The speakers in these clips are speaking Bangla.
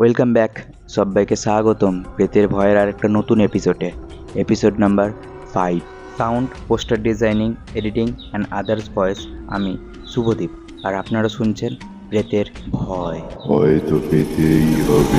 ওয়েলকাম ব্যাক সবাইকে স্বাগতম প্রেতের ভয়ের আর একটা নতুন এপিসোডে episode number five sound poster designing editing and others voice আমি শুভদীপ। আর আপনারা শুনছেন প্রেতের ভয়। হয়তো পেতেই হবে।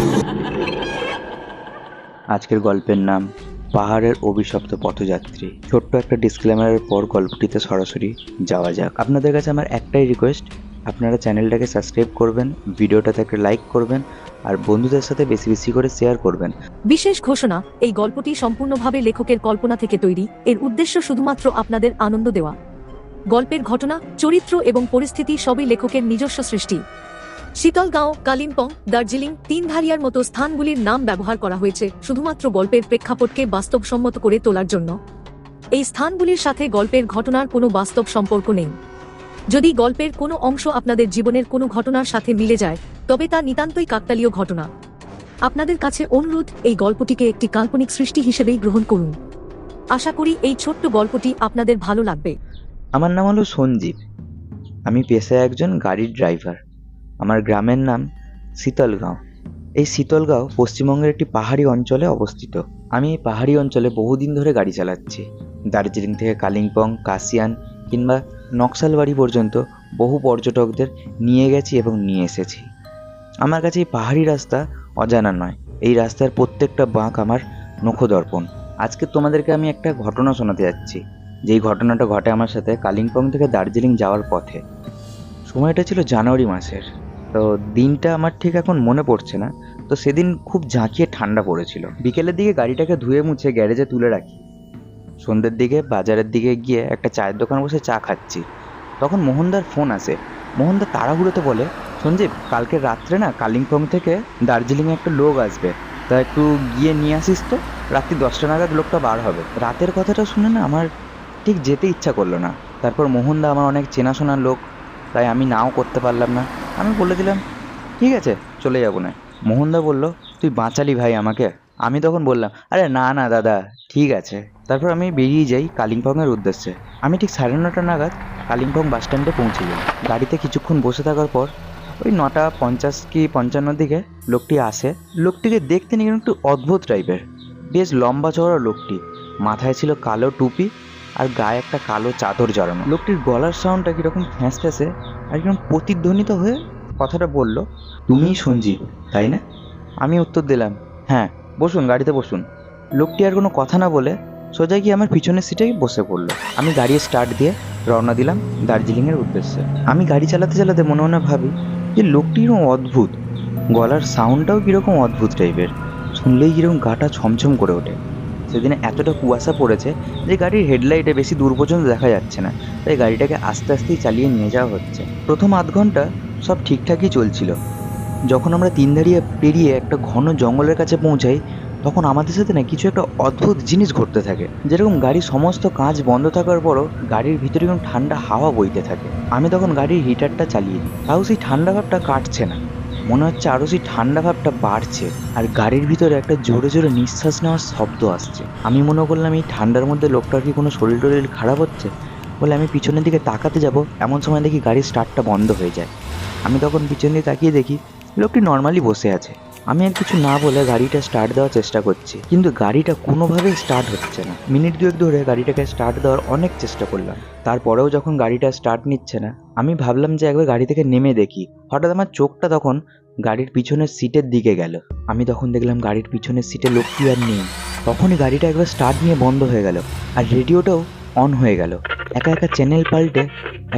আজকের গল্পের নাম পাহাড়ের অভিশপ্ত পথযাত্রী। ছোট্ট একটা ডিসক্লেমারের পর গল্পটিতে সরাসরি যাওয়া যাক। আপনাদের কাছে আমার একটাই রিকোয়েস্ট আপনারা চ্যানেলটাকে সাবস্ক্রাইব করবেন ভিডিওটাতে একটা লাইক করবেন, আর বন্ধুদের সাথে বেশি বেশি করে শেয়ার করবেন। বিশেষ ঘোষণা, এই গল্পটি সম্পূর্ণভাবে লেখকের কল্পনা থেকে তৈরি, এর উদ্দেশ্য শুধুমাত্র আপনাদের আনন্দ দেওয়া। গল্পের ঘটনা, চরিত্র এবং পরিস্থিতি সবই লেখকের নিজস্ব সৃষ্টি। শীতলগাঁও, কালিম্পং, দার্জিলিং তিনধারিয়ার মতো স্থানগুলির নাম ব্যবহার করা হয়েছে, শুধুমাত্র গল্পের প্রেক্ষাপটকে বাস্তবসম্মত করে তোলার জন্য। এই স্থানগুলির সাথে গল্পের ঘটনার কোনো বাস্তব সম্পর্ক নেই। যদি গল্পের কোনো অংশ আপনাদের জীবনের কোনো ঘটনার সাথে মিলে যায়, তবে তা নিতান্তই কাকতালীয় ঘটনা। আপনাদের কাছে অনুরোধ, এই গল্পটিকে একটি কাল্পনিক সৃষ্টি হিসেবেই গ্রহণ করুন। আশা করি এই ছোট্ট গল্পটি আপনাদের ভালো লাগবে। আমার নাম হলো সঞ্জীব। আমি পেশায় একজন গাড়ির ড্রাইভার। আমার গ্রামের নাম শীতলগাঁও। এই শীতলগাঁও পশ্চিমবঙ্গের একটি পাহাড়ি অঞ্চলে অবস্থিত। আমি এই পাহাড়ি অঞ্চলে বহুদিন ধরে গাড়ি চালাচ্ছি। দার্জিলিং থেকে কালিম্পং কাশিয়ান কিংবা নকশালবাড়ি পর্যন্ত বহু পর্যটকদের নিয়ে গেছি এবং নিয়ে এসেছি। আমার কাছে এই পাহাড়ি রাস্তা অজানা নয়। এই রাস্তার প্রত্যেকটা বাঁক আমার নখদর্পণ। আজকে তোমাদেরকে আমি একটা ঘটনা শোনাতে যাচ্ছি। যেই ঘটনাটা ঘটে আমার সাথে কালিম্পং থেকে দার্জিলিং যাওয়ার পথে। সময়টা ছিল জানুয়ারি মাসের। তো দিনটা আমার ঠিক এখন মনে পড়ছে না। তো সেদিন খুব ঝাঁকিয়ে ঠান্ডা পড়েছিল। বিকেলের দিকে গাড়িটাকে ধুয়ে মুছে গ্যারেজে তুলে রাখি। সন্ধ্যের দিকে, বাজারের দিকে গিয়ে একটা চায়ের দোকানে বসে চা খাচ্ছি। তখন মোহনদার ফোন আসে। মোহনদা তাড়াহুড়োতে বলে, সঞ্জীব, কালকে রাত্রে না কালিম্পং থেকে দার্জিলিংয়ে একটা লোক আসবে। তা একটু গিয়ে নিয়ে আসিস তো। রাত্রি দশটা নাগাদ লোকটা বার হবে। রাতের কথাটা শুনে না আমার ঠিক যেতে ইচ্ছা করল না। তারপর মোহনদা আমার অনেক চেনাশোনার লোক, তাই আমি নাও করতে পারলাম না। আমি বলে দিলাম, ঠিক আছে, চলে যাব না। মোহনদা বলল, তুই বাঁচালি ভাই আমাকে। আমি তখন বললাম, আরে না না, দাদা, ঠিক আছে। তারপর আমি বেরিয়ে যাই কালিম্পংয়ের উদ্দেশ্যে। আমি ঠিক সাড়ে নটা নাগাদ কালিম্পং বাস স্ট্যান্ডে পৌঁছে যাই গাড়িতে কিছুক্ষণ বসে থাকার পর ওই নটা পঞ্চাশ কি পঞ্চান্নর দিকে লোকটি আসে। লোকটিকে দেখতে নিয়ে একটু অদ্ভুত টাইপের। বেশ লম্বা চওড়া লোকটি। মাথায় ছিল কালো টুপি আর গায়ে একটা কালো চাদর জড়ানো। লোকটির গলার সাউন্ডটা কীরকম ফ্যাঁস ফ্যাঁসে আর কীরকম প্রতিধ্বনিত হয়ে কথাটা বলল, তুমিই সঞ্জীব, তাই না? আমি উত্তর দিলাম হ্যাঁ। বসুন, গাড়িতে বসুন। লোকটি আর কোনো কথা না বলে সোজা গিয়ে আমার পিছনের সিটে বসে পড়ল। আমি গাড়ি স্টার্ট দিয়ে রওনা দিলাম দার্জিলিংয়ের উদ্দেশ্যে। আমি গাড়ি চালাতে চালাতে মনে মনে ভাবি যে লোকটি এরকম অদ্ভুত। গলার সাউন্ডটাও কীরকম অদ্ভুত টাইপের শুনলেই কীরকম গাটা ছমছম করে ওঠে। সেদিনে এতটা কুয়াশা পড়েছে যে গাড়ির হেডলাইটে বেশি দূর পর্যন্ত দেখা যাচ্ছে না। তাই গাড়িটাকে আস্তে আস্তেই চালিয়ে নিয়ে যাওয়া হচ্ছে। প্রথম আধ ঘণ্টা সব ঠিকঠাকই চলছিল। যখন আমরা তিন দাঁড়িয়ে পেরিয়ে একটা ঘন জঙ্গলের কাছে পৌঁছাই, তখন আমাদের সাথে না কিছু একটা অদ্ভুত জিনিস ঘটতে থাকে। যেরকম গাড়ির সমস্ত কাজ বন্ধ থাকার পরও গাড়ির ভিতরে কোনো ঠান্ডা হাওয়া বইতে থাকে। আমি তখন গাড়ির হিটারটা চালিয়ে দিই। তাও সেই ঠান্ডা ভাবটা কাটছে না। মনে হচ্ছে আরও সেই ঠান্ডা ভাবটা বাড়ছে আর গাড়ির ভিতরে একটা জোরে জোরে নিঃশ্বাস নেওয়ার শব্দ আসছে। আমি মনে করলাম, এই ঠান্ডার মধ্যে লোকটার কি কোনো শরীর টরির খারাপ হচ্ছে? বলে আমি পিছনের দিকে তাকাতে যাব। এমন সময় দেখি গাড়ির স্টার্টটা বন্ধ হয়ে যায়। আমি তখন পিছন দিয়ে তাকিয়ে দেখি লোকটি নর্মালি বসে আছে। আমি আর কিছু না বলে গাড়িটা স্টার্ট দেওয়ার চেষ্টা করছি, কিন্তু গাড়িটা কোনোভাবেই স্টার্ট হচ্ছে না। মিনিট দুয়েক ধরে গাড়িটাকে স্টার্ট দেওয়ার অনেক চেষ্টা করলাম। তারপরেও যখন গাড়িটা স্টার্ট নিচ্ছে না, আমি ভাবলাম যে একবার গাড়ি থেকে নেমে দেখি। হঠাৎ আমার চোখটা তখন গাড়ির পিছনের সিটের দিকে গেল। আমি তখন দেখলাম গাড়ির পিছনের সিটে লোকটি আর নেই। তখনই গাড়িটা একবার স্টার্ট নিয়ে বন্ধ হয়ে গেল আর রেডিওটাও অন হয়ে গেল। একা একা চ্যানেল পাল্টে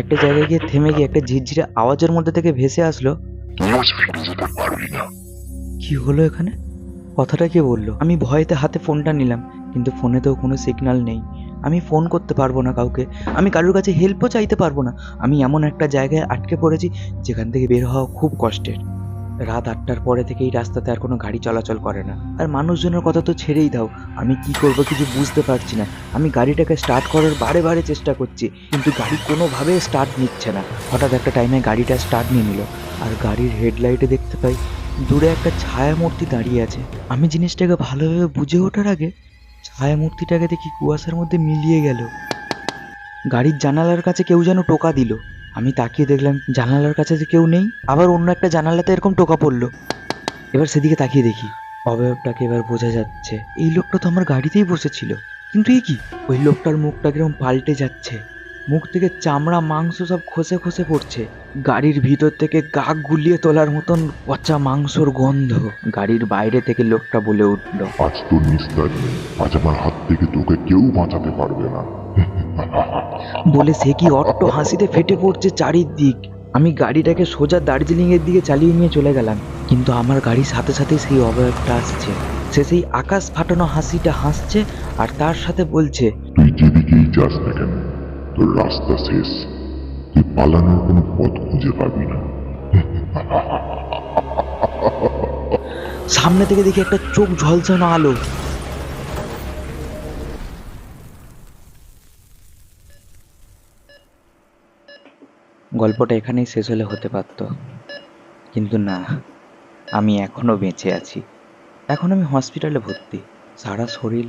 একটা জায়গায় গিয়ে থেমে গিয়ে একটা ঝিরঝিরে আওয়াজের মধ্যে থেকে ভেসে আসলো কি হলো এখানে? কথাটা কে বলল? আমি ভয়েতে হাতে ফোনটা নিলাম, কিন্তু ফোনে তো কোনো সিগন্যাল নেই। আমি ফোন করতে পারব না কাউকে। আমি কারোর কাছে হেল্পও চাইতে পারব না। আমি এমন একটা জায়গায় আটকে পড়েছি, যেখান থেকে বের হওয়া খুব কষ্টের। রাত আটটার পরে থেকে এই রাস্তাতে আর কোনো গাড়ি চলাচল করে না। আর মানুষজনের কথা তো ছেড়েই দাও। আমি কি করব কিছু বুঝতে পারছি না। আমি গাড়িটাকে স্টার্ট করার বারে বারে চেষ্টা করছি, কিন্তু গাড়ি কোনোভাবে স্টার্ট নিচ্ছে না। হঠাৎ একটা টাইমে গাড়িটা স্টার্ট নিয়ে নিল। আর গাড়ির হেডলাইটে দেখতে পাই, দূরে একটা ছায়া মূর্তি দাঁড়িয়ে আছে। আমি জিনিসটাকে ভালোভাবে বুঝে ওঠার আগে ছায়া মূর্তিটাকে দেখি কুয়াশার মধ্যে মিলিয়ে গেল। গাড়ির জানালার কাছে কেউ যেন টোকা দিল। আমি তাকিয়ে দেখলাম জানালার কাছে যে কেউ নেই। আবার অন্য একটা জানালাতে এরকম টোকা পড়ল। এবার সেদিকে তাকিয়ে দেখি। অবয়বটাকে এবার বোঝা যাচ্ছে, এই লোকটা তো আমার গাড়িতেই বসেছিল। কিন্তু এ কি? ওই লোকটার মুখটা কীরকম পাল্টে যাচ্ছে। মুখ থেকে চামড়া, মাংস সব খসে খসে পড়ছে। গাড়ির ভিতর থেকে গা গুলিয়ে তোলার মতন পচা মাংসর গন্ধ। গাড়ির বাইরে থেকে লোকটা বলে উঠল, আজ তো নিস্তার আজ আমার হাত থেকে তোকে কেউ বাঁচাতে পারবে না। বলে সে কি অট্ট হাসিতে ফেটে পড়ছে চারিদিক। আমি গাড়িটাকে সোজা দার্জিলিং এর দিকে চালিয়ে নিয়ে চলে গেলাম কিন্তু আমার গাড়ির সাথে সাথে সেই অবয়বটা আসছে। সে সেই আকাশ ফাটানো হাসিটা হাসছে আর তার সাথে বলছে তুই যেদিকেই যাস না কেন তোর রাস্তা শেষ। তুই পালানোর কোনো পথ খুঁজে পাবি না। সামনে থেকে দেখি একটা চোখ ঝলসানো আলো। গল্পটা এখানেই শেষ হলে হতে পারত। কিন্তু না, আমি এখনও বেঁচে আছি। এখন আমি হসপিটালে ভর্তি। সারা শরীর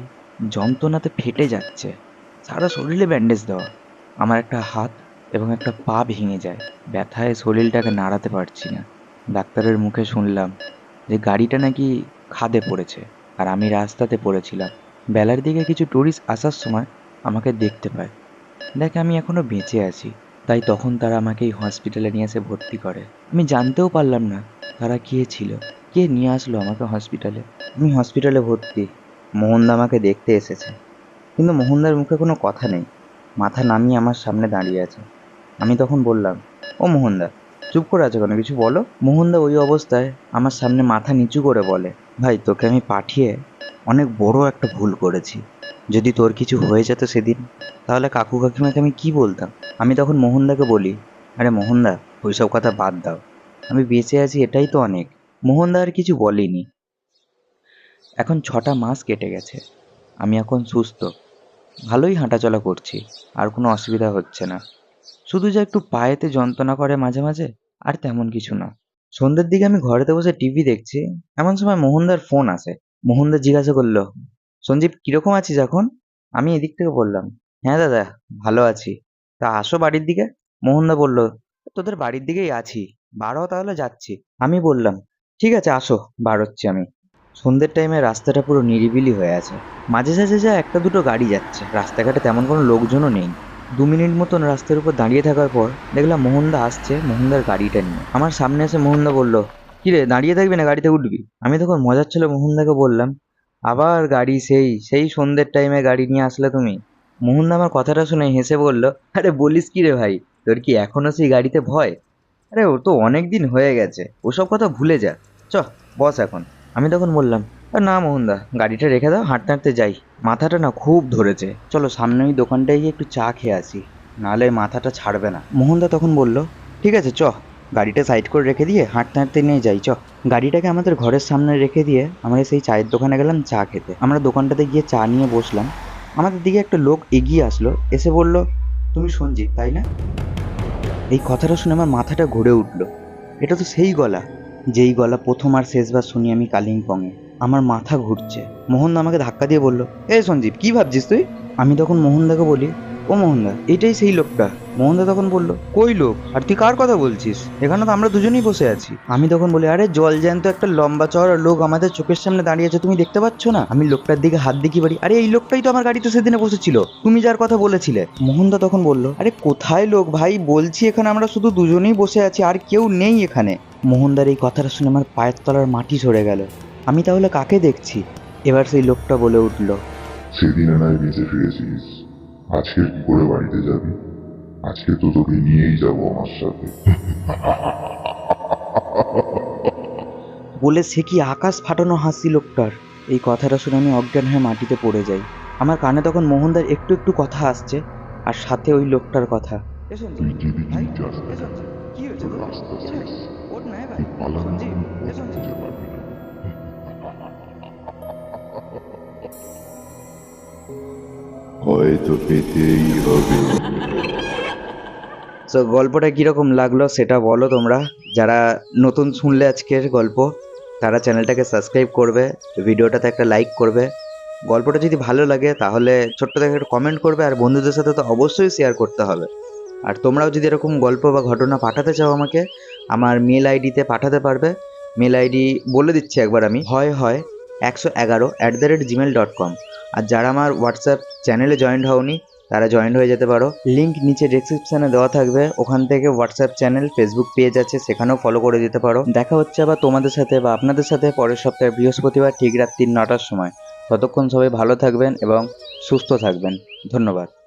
যন্ত্রণাতে ফেটে যাচ্ছে। সারা শরীরে ব্যান্ডেজ দেওয়া। আমার একটা হাত এবং একটা পা ভেঙে যায়। ব্যথায় শরীরটাকে নাড়াতে পারছি না। ডাক্তারের মুখে শুনলাম যে গাড়িটা নাকি খাদে পড়েছে আর আমি রাস্তাতে পড়েছিলাম। বেলার দিকে কিছু টুরিস্ট আসার সময় আমাকে দেখতে পায়। দেখে আমি এখনও বেঁচে আছি। তাই তখন তারা আমাকে এই হসপিটালে নিয়ে এসে ভর্তি করে। আমি জানতেও পারলাম না তারা কে ছিল। কে নিয়ে আসলো আমাকে হসপিটালে আমি হসপিটালে ভর্তি। মোহনদা আমাকে দেখতে এসেছে। কিন্তু মোহনদার মুখে কোনো কথা নেই। মাথা নামিয়ে আমার সামনে দাঁড়িয়ে আছে। আমি তখন বললাম, ও মোহনদা, চুপ করে আছো কেন? কিছু বলো? মোহনদা ওই অবস্থায় আমার সামনে মাথা নিচু করে বলে, ভাই, তোকে আমি পাঠিয়ে অনেক বড় একটা ভুল করেছি। যদি তোর কিছু হয়ে যেত সেদিন, তাহলে কাকু কাকিমাকে আমি কি বলতাম? আমি তখন মোহনদাকে বলি, আরে মোহনদা, ওইসব কথা বাদ দাও। আমি বেঁচে আছি এটাই তো অনেক। মোহনদা আর কিছু বলেনি। এখন ছটা মাস কেটে গেছে। আমি এখন সুস্থ। ভালোই হাঁটাচলা করছি, আর কোনো অসুবিধা হচ্ছে না। শুধু যে একটু পায়েতে যন্ত্রণা করে মাঝে মাঝে, আর তেমন কিছু না। সন্ধ্যের দিকে আমি ঘরেতে বসে টিভি দেখছি। এমন সময় মোহনদার ফোন আসে। মোহনদা জিজ্ঞাসা করল, সঞ্জীব, কীরকম আছিস এখন? আমি এদিক থেকে বললাম হ্যাঁ দাদা, ভালো আছি। তা আসো বাড়ির দিকে? মোহনদা বলল, তোদের বাড়ির দিকেই আছি। বারো তাহলে যাচ্ছি। আমি বললাম, ঠিক আছে, আসো বার হচ্ছি আমি। সন্ধ্যের টাইমে রাস্তাটা পুরো নিরিবিলি হয়ে আছে। মাঝে সাঝে যা একটা দুটো গাড়ি যাচ্ছে। রাস্তাঘাটে তেমন কোনো লোকজনও নেই। দু মিনিট মতন রাস্তার উপর দাঁড়িয়ে থাকার পর দেখলাম মোহনদা আসছে মোহনদার গাড়িটা নিয়ে। আমার সামনে এসে মোহনদা বলল কিরে দাঁড়িয়ে থাকবি না গাড়িতে উঠবি? আমি তখন মজার ছিল মোহনদাকে বললাম আবার গাড়ি সেই সেই সন্ধ্যের টাইমে গাড়ি নিয়ে আসলে তুমি? মোহনদা আমার কথাটা শুনে হেসে বলল আরে বলিস কি রে ভাই তোর কি এখনও সেই গাড়িতে ভয়? আরে ও তো অনেক দিন হয়ে গেছে ওসব কথা ভুলে যা। চ বস এখন। আমি তখন বললাম "আ, না মোহনদা গাড়িটা রেখে দাও হাঁটতে হাঁটতে যাই। মাথাটা না খুব ধরেছে। চলো সামনে ওই দোকানটায় গিয়ে একটু চা খেয়ে আসি নাহলে মাথাটা ছাড়বে না। মোহনদা তখন বলল ঠিক আছে চ। গাড়িটা সাইড করে রেখে দিয়ে হাঁটতে হাঁটতে নিয়ে যাই, চ। গাড়িটাকে আমাদের ঘরের সামনে রেখে দিয়ে আমরা সেই চায়ের দোকানে গেলাম চা খেতে। আমরা দোকানটাতে গিয়ে চা নিয়ে বসলাম। আমাদের দিকে একটা লোক এগিয়ে আসলো, এসে বলল, তুমি সঞ্জিত তাই না? এই কথাটা শুনে আমার মাথাটা ঘুরে উঠল। এটা তো সেই গলা, যেই গলা প্রথম আর শেষবার শুনি আমি কালিম্পংয়ে। আমার মাথা ঘুরছে। মোহনদা আমাকে ধাক্কা দিয়ে বলল এ সঞ্জীব, কি ভাবছিস তুই? আমি তখন মোহনদাকে বলি ও মোহনদা, এটাই সেই লোকটা। মোহনদা তখন বলল, কই লোক? আর তুই কার কথা বলছিস? এখানে তো আমরা দুজনেই বসে আছি। আমি তখন বলি, আরে, জল জ্যান্ত একটা লম্বা চওড়া লোক আমাদের চোখের সামনে দাঁড়িয়ে আছে, তুমি দেখতে পাচ্ছ না? আমি লোকটার দিকে হাত দেখিয়ে বাড়ি আরে, এই লোকটাই তো আমার গাড়িতে সেদিনে বসেছিল, তুমি যার কথা বলেছিলে। মোহনদা তখন বলল, আরে, কোথায় লোক ভাই? বলছি এখানে আমরা শুধু দুজনেই বসে আছি, আর কেউ নেই এখানে। মোহনদার এই কথাটা শুনে আমার পায়ের তলার মাটি সরে গেল। আমি তাহলে কাকে দেখছি? এবার সেই লোকটা বলে উঠল, সেদিন বেঁচে ফিরেছিস আজকে কি করে বাড়িতে যাবি? আজকে তো তোকে নিয়েই যাব আমার সাথে। বলে সে কি আকাশ ফাটানো হাসি লোকটার? এই কথাটা শুনে আমি অজ্ঞান হয়ে মাটিতে পড়ে যাই। আমার কানে তখন মোহনদার একটু একটু কথা আসছে আর সাথে ওই লোকটার কথা। হয়তো পেতেই হবে। তো গল্পটা কীরকম লাগল সেটা বলো তোমরা। যারা নতুন শুনলে আজকের গল্প, তারা চ্যানেলটাকে সাবস্ক্রাইব করবে, ভিডিওটাতে একটা লাইক করবে। গল্পটা যদি ভালো লাগে, তাহলে ছোট্ট থেকে একটা কমেন্ট করবে, আর বন্ধুদের সাথে তো অবশ্যই শেয়ার করতে হবে। আর তোমরাও যদি এরকম গল্প বা ঘটনা পাঠাতে চাও আমাকে, আমার মেল আইডিতে পাঠাতে পারবে। মেল আইডি বলে দিচ্ছি একবার আমি, হয় হয় একশো এগারো at the rate Gmail dot com আর যারা আমার হোয়াটসঅ্যাপ চ্যানেলে জয়েন্ট হওনি, তারা জয়েন্ট হয়ে যেতে পারো। লিঙ্ক নিচে ডিসক্রিপশানে দেওয়া থাকবে। ওখান থেকে হোয়াটসঅ্যাপ চ্যানেল ফেসবুক পেজ আছে, সেখানেও ফলো করে দিতে পারো। দেখা হচ্ছে আবার তোমাদের সাথে বা আপনাদের সাথে পরের সপ্তাহে বৃহস্পতিবার ঠিক রাত্রি নটার সময়। ততক্ষণ সবাই ভালো থাকবেন এবং সুস্থ থাকবেন। ধন্যবাদ।